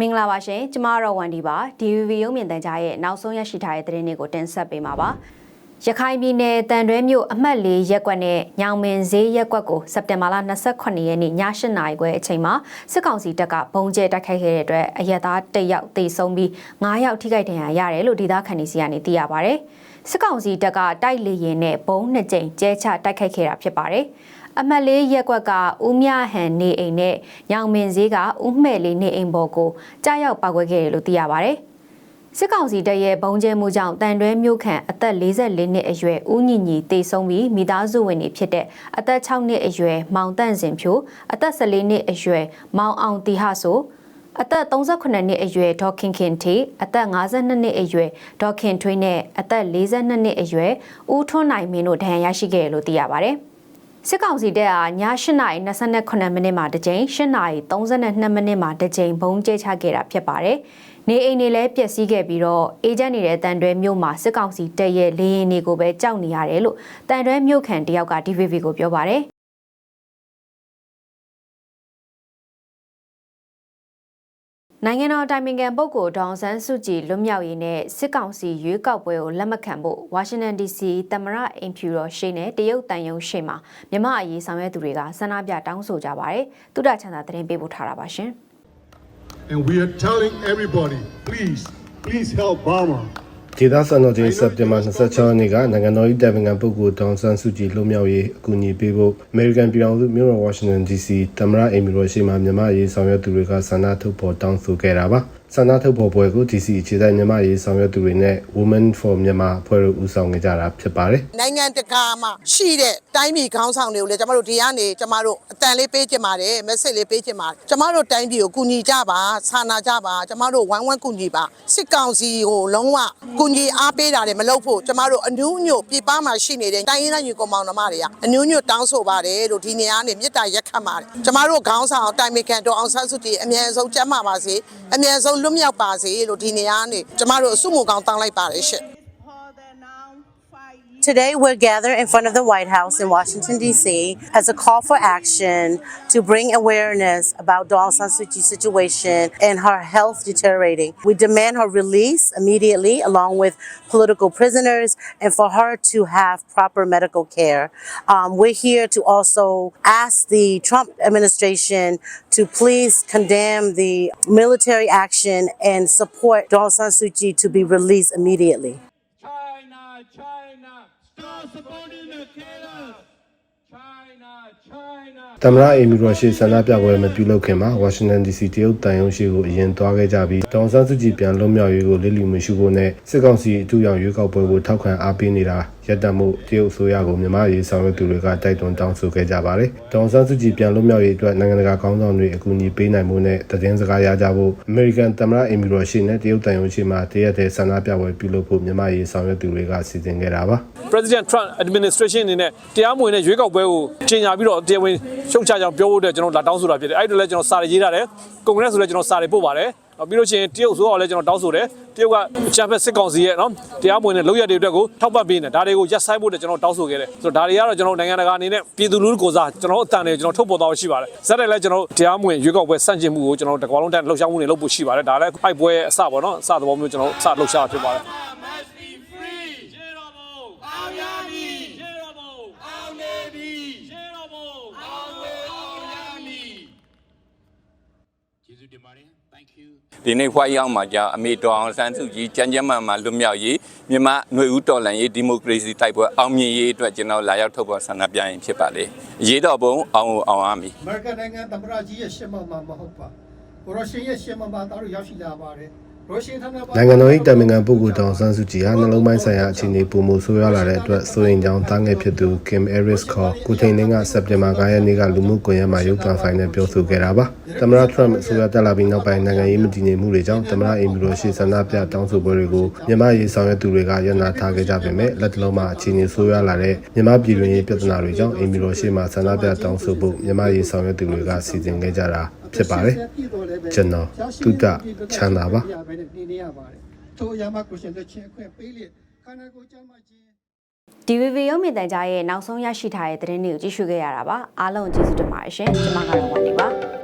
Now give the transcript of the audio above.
မင်္ဂလာပါရှင်ကျမကတော့ဝန်ဒီပါ DVB ရုံမြင့်တန်ကြားရဲ့နောက်ဆုံးရရှိထားတဲ့သတင်းတွေကိုတင်ဆက်ပေးမှာပါရခိုင်ပြည်နယ်တန်တွဲမြို့အမှတ်၄ရက်ကွက်နဲ့ညောင်မင်ဈေးရက်ကွက်ကိုစက်တင်ဘာလ28ရက်နေ့ည8နာရီခွဲအချိန်မှာစစ်ကောင်စီတပ်ကဘုံကျဲတိုက်ခိုက်ခဲ့တဲ့အတွက်အရက်သား၁ယောက်သေဆုံးပြီး9ယောက်ထိခိုက်ဒဏ်ရာရတယ်လို့ဒေသခံတွေစီကနေသိရပါဗျ။စစ်ကောင်စီတပ်ကတိုက်လေရင်နဲ့ဘုံနှစ်ကြိမ်ကျဲချတိုက်ခိုက်ခဲ့တာဖြစ်ပါတယ်။ အမှတ်လေးရက်ကွက်ကဦးမြဟန်နေအိမ်နဲ့ရောင်မင်ဈေးကဦးမှဲ့လေးနေအိမ်ပေါ်ကိုကြားရောက်ပောက်ကွဲခဲ့တယ်လို့သိရပါဗျ။စစ်ကောင်စီတပ်ရဲ့ဘုံကျဲမှုကြောင့်တန်တွဲမြို့ခန့်အသက်44နှစ်အရွယ်ဦးညီညီတေဆုံးပြီးမိသားစုဝင်တွေဖြစ်တဲ့အသက်6နှစ်အရွယ်မောင်တန့်စင်ဖြိုအသက်14နှစ်အရွယ်မောင်အောင်တီဟဆိုအသက်38နှစ်အရွယ်ဒေါခင်ခင်ထေအသက်52နှစ်အရွယ်ဒေါခင်ထွေးနဲ့အသက်42နှစ်အရွယ်ဦးထွန်းနိုင်မင်းတို့ဒဏ်ရာရရှိခဲ့တယ်လို့သိရပါဗျ။ စစ်ကောင်စီတပ်အားည8:28မိနစ်မှာတစ်ကြိမ်8:32မိနစ်မှာတစ်ကြိမ်ဘုံကျဲချခဲ့တာဖြစ်ပါတယ်။နေအိမ်တွေလည်းပျက်စီးခဲ့ပြီးတော့အေဂျင့်နေတဲ့တန်တွဲမြို့မှာစစ်ကောင်စီတပ်ရဲ့လေရင်တွေကိုပဲကြောက်နေရတယ်လို့တန်တွဲမြို့ခံတယောက်က DVB ကိုပြောပါတယ်။ နိုင်ငံတော်တိုင်ပင်ခံပုဂ္ဂိုလ်ဒေါအောင်ဆန်းစုကြည်လွတ်မြောက်ရေးနဲ့စစ်ကောင်စီရွေးကောက်ပွဲကိုလက်မခံဖို့ဝါရှင်တန် DC သမ္မတအင်ဖြူတော်ရှိနဲ့တရုတ်တန်ယုံရှိမှာမြမအရေးဆောင်ရွက်သူတွေကဆန္ဒပြတောင်းဆိုကြပါတယ်။တုဒ္ဒချန်သာသတင်းပေးပို့ထားတာပါရှင်။ And we are telling everybody, please, please help Burma. ဒေသစံတော်ချိန်စက်တင်ဘာ26ရက်နေ့ကနိုင်ငံတော်၏တာဝန်ခံပုဂ္ဂိုလ်ဒေါန်ဆန်းစုကြည်လွှတ်မြောက်ရေးအကူအညီပေးဖို့အမေရိကန်ပြည်ထောင်စုမြို့တော်ဝါရှင်တန် DC သမ္မတအိမ်မီရိုရှိမှမြန်မာရေးဆောင်ရွက်သူတွေကဆန္ဒထုတ်ဖော်တောင်းဆိုခဲ့တာပါ။ ဆန္ဒထုတ်ဖော်ပွဲကို DC အခြေစိုက်မြန်မာရေးဆောင်ရွက်သူတွေနဲ့ Women for Myanmar အဖွဲ့တို့ဦးဆောင်နေကြတာဖြစ်ပါတယ်။နိုင်ငံတကာမှာရှိတဲ့တိုင်းပြည်ခေါင်းဆောင်တွေကိုလည်းကျမတို့ဒီကနေကျမတို့အတန်လေးပေးချင်ပါတယ်မက်ဆေ့လေးပေးချင်ပါတယ်ကျမတို့တိုင်းပြည်ကိုကူညီကြပါစာနာကြပါကျမတို့ဝိုင်းဝန်းကူညီပါစစ်ကောင်စီကိုလုံးဝကူညီအားပေးတာတွေမလုပ်ဖို့ကျမတို့အနူးညွတ်ပြပမှာရှိနေတဲ့တိုင်းရင်းသားညီကောင်မောင်နှမတွေကအနူးညွတ်တောင်းဆိုပါတယ်လို့ဒီနေရာကနေမြစ်တာရက်ခတ်ပါတယ်ကျမတို့ခေါင်းဆောင်တိုင်မီကန်တော်အောင်ဆန်းစုကြည်အမြန်ဆုံးကျမ်းမာပါစေအမြန်ဆုံးလွတ်မြောက်ပါစေလို့ဒီနေရာကနေကျမတို့အစုမှုကောင်းတောင်းလိုက်ပါတယ်ရှင့် Today, we're gathered in front of the White House in Washington, D.C., as a call for action to bring awareness about Dawn San Suu Kyi's situation and her health deteriorating. We demand her release immediately, along with political prisoners, and for her to have proper medical care. Um, we're here to also ask the Trump administration to please condemn the military action and support Dawn San Suu Kyi to be released immediately. သမ္မတအိမ်မီရိုရှိဆန္ဒပြပွဲမပြုလုပ်ခင်မှာဝါရှင်တန် DC တရုတ်တန်ယုံရှိကိုအရင်သွားခဲ့ကြပြီးဒေါန်ဆန်းစုကြည်ပြန်လွတ်မြောက်ရေးကိုလစ်လျူမရှိဖို့နဲ့စစ်ကောင်စီအထူးရောင်ရွေးကောက်ပွဲကိုထောက်ခံအားပေးနေတာ ရပ်တန့်မှုတရုတ်အစိုးရကိုမြန်မာရေးဆောင်ရွက်သူတွေကတိုက်တွန်းတောင်းဆိုခဲ့ကြပါတယ်။ဒေါန်ဆန်းစုကြည်ပြန်လွတ်မြောက်ရေးအတွက်နိုင်ငံတကာကောင်းဆောင်တွေအကူအညီပေးနိုင်မှုနဲ့သတင်းစကားရကြဖို့အမေရိကန်သမ္မတအိမ်မီရိုရှိနဲ့တရုတ်တန်ယုံရှိမှတရက်တဲ့ဆန္ဒပြပွဲပြုလုပ်ဖို့မြန်မာရေးဆောင်ရွက်သူတွေကစီစဉ်ခဲ့တာပါ။ President Trump administration အနေနဲ့တရားမဝင်တဲ့ရွေးကောက်ပွဲကိုကြီးညာပြီးတော့တရားဝင်ရှုံချကြောင်းပြောဖို့အတွက်ကျွန်တော်လာတောင်းဆိုတာဖြစ်တယ်အဲ့ဒါလည်းကျွန်တော်စာရေးထားတယ်ကွန်ဂရက်ဆိုလည်းကျွန်တော်စာတွေပို့ပါတယ် ပြီးလို့ရှိရင်တရုတ်ဆိုတော့လည်းကျွန်တော်တောင်းဆိုတယ်တရုတ်ကအချမ်းဖက်စစ်ကောင်စီရဲ့နော်တရားမဝင်တဲ့လုပ်ရက်တွေအတွက်ကိုထောက်ပံ့ပေးနေဒါတွေကိုရပ်ဆိုင်းဖို့အတွက်ကျွန်တော်တောင်းဆိုခဲ့တယ်ဆိုတော့ဒါတွေကတော့ကျွန်တော်နိုင်ငံတကာအနေနဲ့ပြည်သူလူထုကိုစားကျွန်တော်အတန်တွေကျွန်တော်ထုတ်ပေါ်သွားရှိပါတယ်ဇက်တယ်လည်းကျွန်တော်တရားမဝင်ရွေးကောက်ပွဲစန့်ကျင်မှုကိုကျွန်တော်တကွာလုံးတန်းလှုပ်ရှားမှုတွေလုပ်ဖို့ရှိပါတယ်ဒါလည်းအိုက်ပွဲအစပေါ့နော်အစသဘောမျိုးကျွန်တော်စလှုပ်ရှားဖြစ်ပါတယ် Jesus Demarian, thank you. ဒီနေ့ဖွားရောက်မှာကြာအမေတော်အောင်ဆန်းစုကြည်ကြမ်းကြမ်းမှန်မှလွတ်မြောက်ရေးမြန်မာຫນွေဦးတော်လှန်ရေးဒီမိုကရေစီတိုက်ပွဲအောင်မြင်ရေးအတွက်ကျွန်တော်လာရောက်ထုတ်ဖော်ဆန္ဒပြရင်ဖြစ်ပါလေအရေးတော်ပုံအောင်အောင်အောင်အမီအမေရိကန်နိုင်ငံသမ္မတကြီးရဲ့ရှင်းမှမှာမဟုတ်ပါ။ရုရှားရဲ့ရှင်းမှမှာတားလို့ရောက်ရှိလာပါတယ်။ရုရှားထံက နိုင်ငံတော်၏တာဝန်ခံပုဂ္ဂိုလ်တောင်ဆန်းစုကြည်ဟာနှလုံးပိုင်းဆိုင်ရာအခြေအနေပုံမှုဆိုးရွားလာတဲ့အတွက်စိုးရိမ်ကြောင်းတားငယ်ဖြစ်သူ Kim Harris ခေါ်ကုထိန်လင်းကစက်တင်ဘာ9ရက်နေ့ကလူမှုကွန်ရက်မှာရုပ်သံဖိုင်နဲ့ပြောဆိုခဲ့တာပါ။သမ္မတ Trump အစိုးရတက်လာပြီးနောက်ပိုင်းနိုင်ငံရေးမတည်ငြိမ်မှုတွေကြောင့်သမ္မတအိမ်မီရိုရှိဆန္ဒပြတောင်းဆိုပွဲတွေကိုမြန်မာရေးဆောင်ရွက်သူတွေကရန်နာထားခဲ့ကြပေမဲ့လက်တလုံးမှာအခြေအနေဆိုးရွားလာတဲ့မြန်မာပြည်တွင်းရေးပြဿနာတွေကြောင့်အိမ်မီရိုရှိမှာဆန္ဒပြတောင်းဆိုဖို့မြန်မာရေးဆောင်ရွက်သူတွေကစီစဉ်ခဲ့ကြတာ ဖြစ်ပါတယ်။ကျွန်တော်တုဒ္ဒချမ်းသာပါနေနေရပါတယ်။ထိုအရာမှာကိုရှင်တဲ့ချင်းအခွင့်ပေးလေခန္ဓာကိုယ်ကျမ်းမာခြင်း DVB ရုံမြင့်တန်ကြားရဲ့နောက်ဆုံးရရှိထားတဲ့သတင်းတွေကိုကြည့်ရှုခဲ့ရတာပါအားလုံးကျေးဇူးတင်ပါတယ်ရှင်ကျွန်မကတော့ဝန်နေပါ